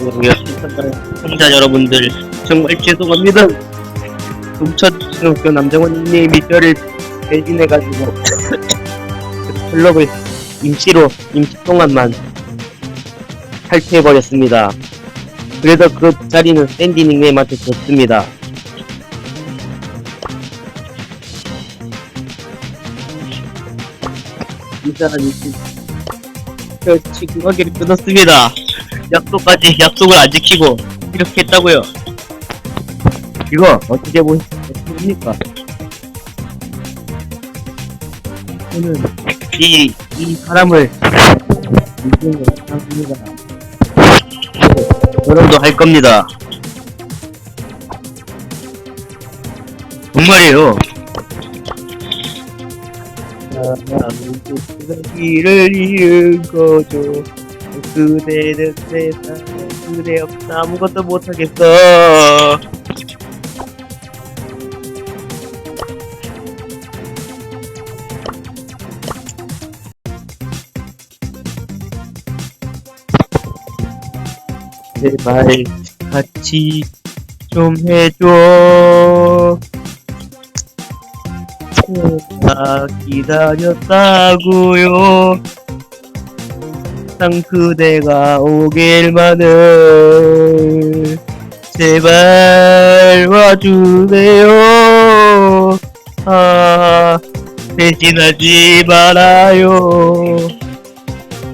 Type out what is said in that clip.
우리 시청자 여러분들 정말 죄송합니다. 농촌 그 남정원님이 저를 대신해가지고 클럽을 임시로 임시 동안만 탈퇴해버렸습니다. 그래서 그 자리는 샌디 닉네임한테 줬습니다. 이 사람이 저 친구하기를 끊었습니다. 약속까지 약속을 안 지키고 이렇게 했다고요. 이거 어떻게 보십니까? 저는 이, 이 사람을 인생으로 생각합니다. 여러분도 할 겁니다. 정말이에요. 사랑이를 잃은 거죠. 그대는 세상에 그대 없어 아무것도 못하겠어. 제발 같이 좀 해줘. 다 기다렸다고요. 항상 그대가 오길만을 제발 와주세요. 아 대신하지 말아요.